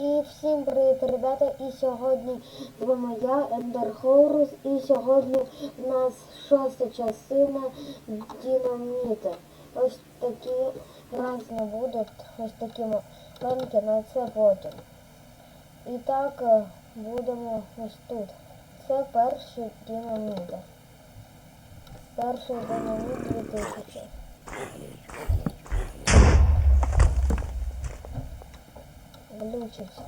І всім привіт, ребята! І сьогодні вами я, Ендер Хорус, і сьогодні у нас шоста частина Дінаміта. Ось такі різні будуть, ось такі маленькі, на це потім. І так е, будемо ось тут. Це перший динаміт. Перший динаміт 2000. Глючиться.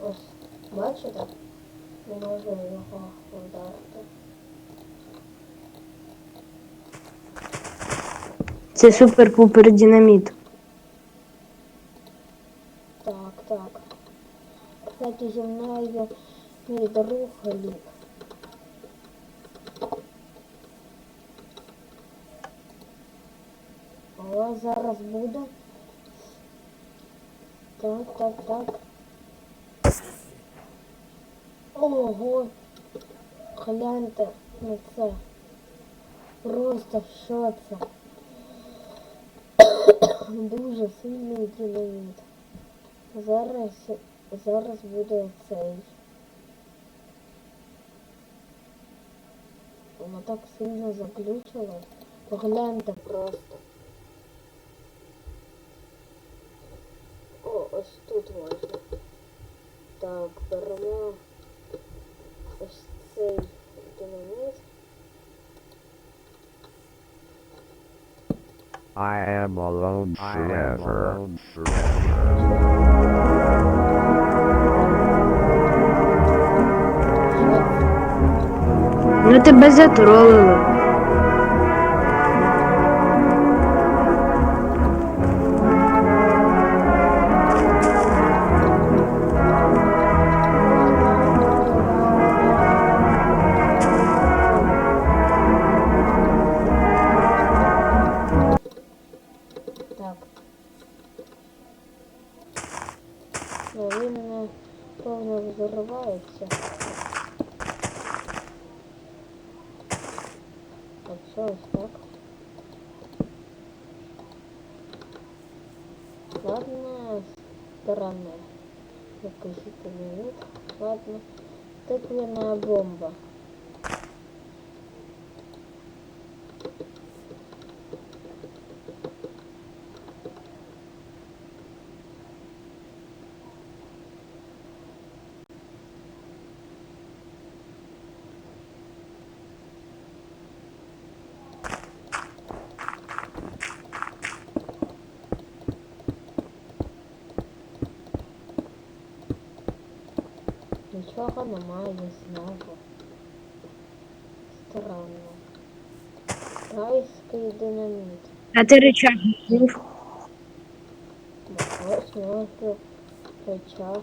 Ось, бачите? Не можна його вдарити. Це супер-пупер динаміт. Так, так. Кстати, зі мною мій друг. Зараз буде. Так, так, так. Ого! Гляньте на це. Просто що це? Дуже сильний динаміт. Зараз, зараз буде цей. Воно так сильно заключило. Погляньте просто. О, ось тут можна. Так, беремо ось цей динаміт. I am alone forever. Ну тебе затролили. Так. Ну, він не повно взривається. Так, все ось так. Ладно, странно. Якийсь вид. Ладно. Тыквенная бомба. Нічого немає знову. Странно. Райський динаміт. А ти речах був. Ось можу речах.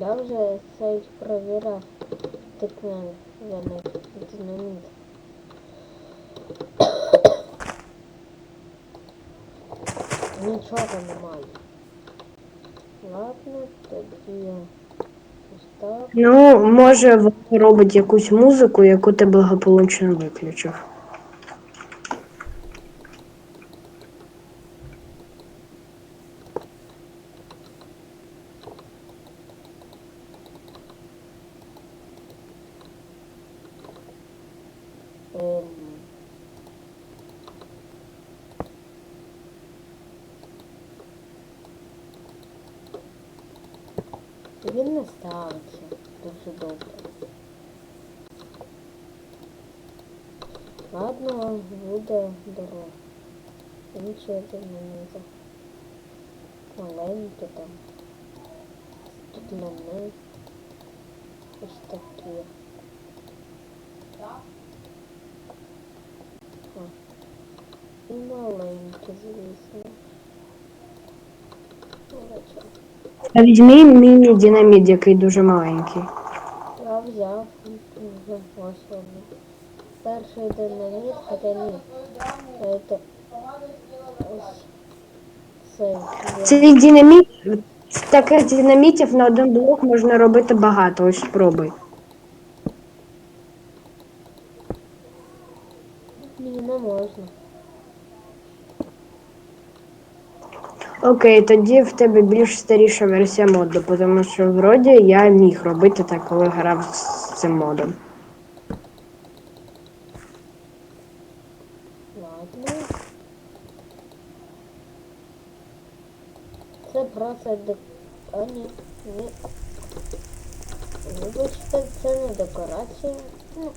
Я вже цей провірав тикнув динаміт. Нічого немає. Ладно, тоді ось так. Ну, може, воно робить якусь музику, яку ти благополучно виключив. Ем. Він не ставиться дуже добре. Ладно, буде дорога. Інші динаміти. Маленькі там. Тут мене. Ось такі. О. І маленькі, звісно. Бачу. А візьми міні-динаміт, який дуже маленький. Я взяв. Перший динаміт, хоча ні. Це ось цей. Динаміт таких динамітів на один блок можна робити багато. Ось спробуй. Ні, не можна. Окей, тоді в тебе більш старіша версія моду, тому що вроді я міг робити так, коли грав з цим модом. Ладно. Це просто дек... А ні, ні. Вибачте, це не декорація. Ну,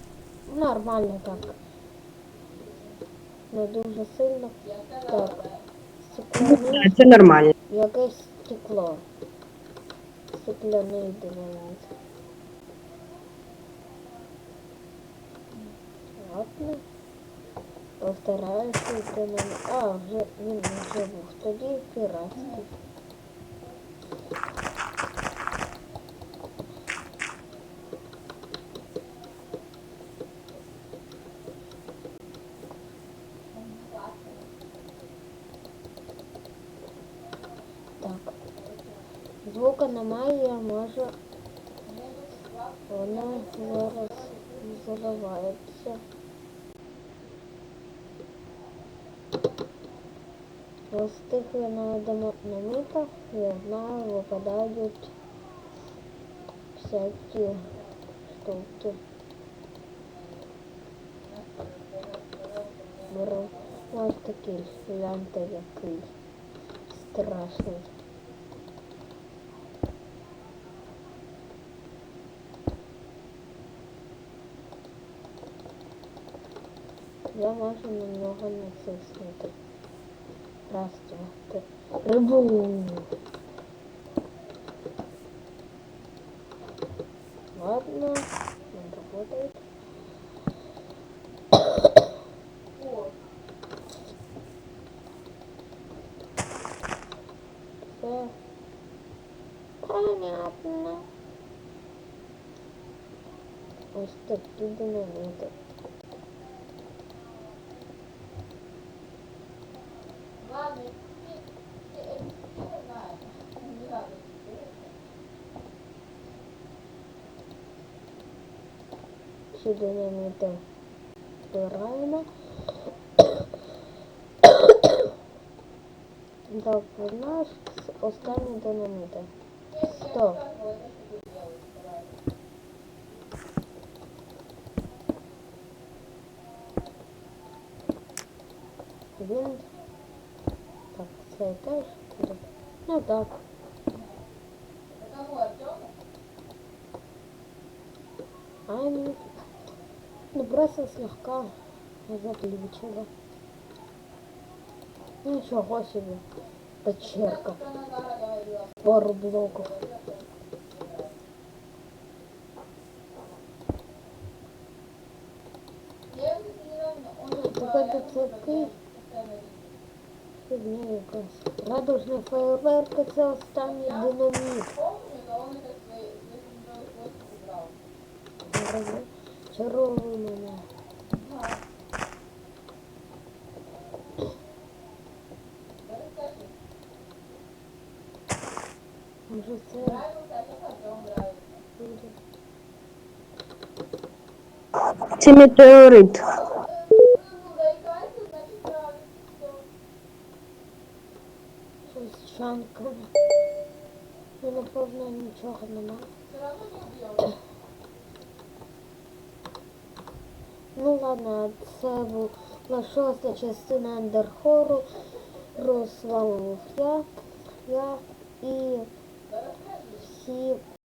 нормально так. Не дуже сильно. Так. Стеклянний, Це нормально. якесь стекло. Стекляний динаміт. Ладно. Повторяю, що це на... А, вже він вже був. Тоді піратський. Так. Звука немає, я можу. Воно зараз заливається. Розтихли на динамітах, я знаю, випадають всякі штуки. Ось такий, гляньте який страшний. Я можу на нього натиснути. Раз, два, три. Рибу. Ладно, он работает. Все. Понятно. Ось такі динаміти. Ці динаміти збираємо. Так, у нас останні динаміти. Стоп. Він. Так, це теж. буде. Ну так. А ну, просто слегка заплючила. Ничего себе. Печерка. Пару блоков. Так это такий фігня якась. Радужний фейерверк це останній динаміт. Дорогі, Чаровуй мене. Може це буде. Це метеорит. Щось з чанками. Ну, напевно, нічого нема. Ну ладно, це була шоста частина Ендерхору. З я, я і всі